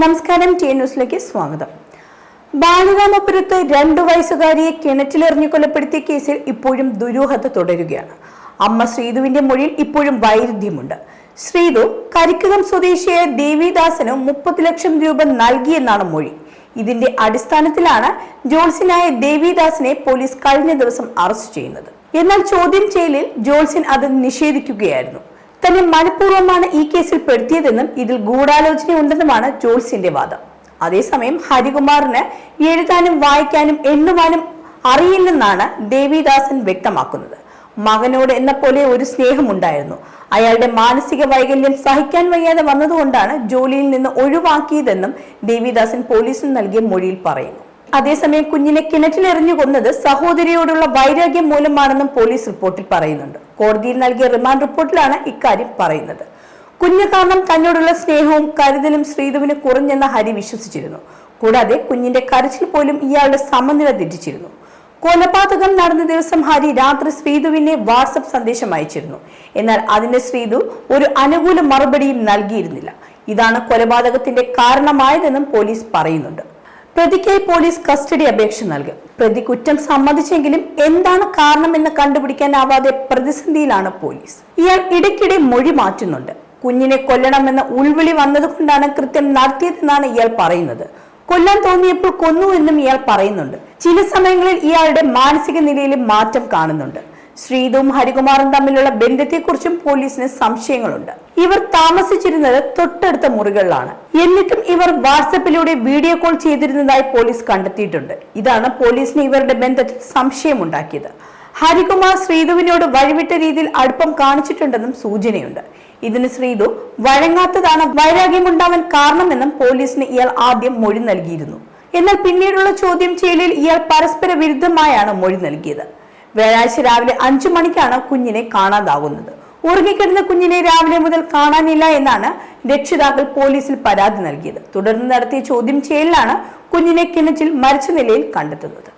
നമസ്കാരം ടി ന്യൂസിലേക്ക് സ്വാഗതം. ബാലരാമപുരത്ത് രണ്ടു വയസ്സുകാരിയെ കിണറ്റിലെറിഞ്ഞു കൊലപ്പെടുത്തിയ കേസിൽ ഇപ്പോഴും ദുരൂഹത തുടരുകയാണ്. അമ്മ ശ്രീധുവിന്റെ മൊഴിയിൽ ഇപ്പോഴും വൈരുദ്ധ്യമുണ്ട്. ശ്രീധു കരിക്കകം സ്വദേശിയായ ദേവിദാസന് മുപ്പത് ലക്ഷം രൂപ നൽകിയെന്നാണ് മൊഴി. ഇതിന്റെ അടിസ്ഥാനത്തിലാണ് ജോൾസിനായ ദേവിദാസിനെ പോലീസ് കഴിഞ്ഞ ദിവസം അറസ്റ്റ് ചെയ്യുന്നത്. എന്നാൽ ചോദ്യം ചെയ്യലിൽ ജോൾസിൻ അത് നിഷേധിക്കുകയായിരുന്നു. തന്നെ മനഃപൂർവമാണ് ഈ കേസിൽ പെടുത്തിയതെന്നും ഇതിൽ ഗൂഢാലോചന ഉണ്ടെന്നുമാണ് ജോൾസിന്റെ വാദം. അതേസമയം ഹരികുമാറിന് എഴുതാനും വായിക്കാനും എണ്ണുവാനും അറിയില്ലെന്നാണ് ദേവിദാസൻ വ്യക്തമാക്കുന്നത്. മകനോട് എന്ന പോലെ ഒരു സ്നേഹമുണ്ടായിരുന്നു. അയാളുടെ മാനസിക വൈകല്യം സഹിക്കാൻ വയ്യാതെ വന്നതുകൊണ്ടാണ് ജോലിയിൽ നിന്ന് ഒഴിവാക്കിയതെന്നും ദേവിദാസൻ പോലീസിന് നൽകിയ മൊഴിയിൽ പറയുന്നു. അതേസമയം കുഞ്ഞിനെ കിണറ്റിലെറിഞ്ഞു കൊന്നത് സഹോദരിയോടുള്ള വൈരാഗ്യം മൂലമാണെന്നും പോലീസ് റിപ്പോർട്ടിൽ പറയുന്നുണ്ട്. കോടതിയിൽ നൽകിയ റിമാൻഡ് റിപ്പോർട്ടിലാണ് ഇക്കാര്യം പറയുന്നത്. കുഞ്ഞു കാരണം തന്നോടുള്ള സ്നേഹവും കരുതലും ശ്രീധുവിന് കുറഞ്ഞെന്ന ഹരി വിശ്വസിച്ചിരുന്നു. കൂടാതെ കുഞ്ഞിന്റെ കരച്ചിൽ പോലും ഇയാളുടെ സമനില തെറ്റിച്ചിരുന്നു. കൊലപാതകം നടന്ന ദിവസം ഹരി രാത്രി ശ്രീധുവിനെ വാട്സപ്പ് സന്ദേശം അയച്ചിരുന്നു. എന്നാൽ അതിന് ശ്രീധു ഒരു അനുകൂല മറുപടിയും നൽകിയിരുന്നില്ല. ഇതാണ് കൊലപാതകത്തിന്റെ കാരണമായതെന്നും പോലീസ് പറയുന്നുണ്ട്. പ്രതിക്കായി പോലീസ് കസ്റ്റഡി അപേക്ഷ നൽകി. പ്രതി കുറ്റം സമ്മതിച്ചെങ്കിലും എന്താണ് കാരണമെന്ന് കണ്ടുപിടിക്കാനാവാതെ പ്രതിസന്ധിയിലാണ് പോലീസ്. ഇയാൾ ഇടയ്ക്കിടെ മൊഴി മാറ്റുന്നുണ്ട്. കുഞ്ഞിനെ കൊല്ലണമെന്ന ഉൾവിളി വന്നതുകൊണ്ടാണ് കൃത്യം നടത്തിയതെന്നാണ് ഇയാൾ പറയുന്നത്. കൊല്ലാൻ തോന്നിയപ്പോൾ കൊന്നു എന്നും ഇയാൾ പറയുന്നുണ്ട്. ചില സമയങ്ങളിൽ ഇയാളുടെ മാനസിക നിലയിൽ മാറ്റം കാണുന്നുണ്ട്. ശ്രീതും ഹരികുമാറും തമ്മിലുള്ള ബന്ധത്തെക്കുറിച്ചും പോലീസിന് സംശയങ്ങളുണ്ട്. ഇവർ താമസിച്ചിരുന്നത് തൊട്ടടുത്ത മുറികളിലാണ്. എന്നിട്ടും ഇവർ വാട്സപ്പിലൂടെ വീഡിയോ കോൾ ചെയ്തിരുന്നതായി പോലീസ് കണ്ടെത്തിയിട്ടുണ്ട്. ഇതാണ് പോലീസിന് ഇവരുടെ ബന്ധത്തിൽ സംശയമുണ്ടാക്കിയത്. ഹരികുമാർ ശ്രീധുവിനോട് വഴിവിട്ട രീതിയിൽ അടുപ്പം കാണിച്ചിട്ടുണ്ടെന്നും സൂചനയുണ്ട്. ഇതിന് ശ്രീധു വഴങ്ങാത്തതാണ് വൈരാഗ്യമുണ്ടാവാൻ കാരണമെന്നും പോലീസിന് ഇയാൾ ആദ്യം മൊഴി നൽകിയിരുന്നു. എന്നാൽ പിന്നീടുള്ള ചോദ്യം ചെയ്യലിൽ ഇയാൾ പരസ്പര വിരുദ്ധമായാണ് മൊഴി നൽകിയത്. വ്യാഴാഴ്ച രാവിലെ അഞ്ചു മണിക്കാണ് കുഞ്ഞിനെ കാണാതാകുന്നത് ഉറങ്ങിക്കിടന്ന കുഞ്ഞിനെ രാവിലെ മുതൽ കാണാനില്ല എന്നാണ് രക്ഷിതാക്കൾ പോലീസിൽ പരാതി നൽകിയത്. തുടർന്ന് നടത്തിയ ചോദ്യം ചെയ്യലിലാണ് കുഞ്ഞിനെ കിണറ്റിൽ മരിച്ച നിലയിൽ കണ്ടെത്തുന്നത്.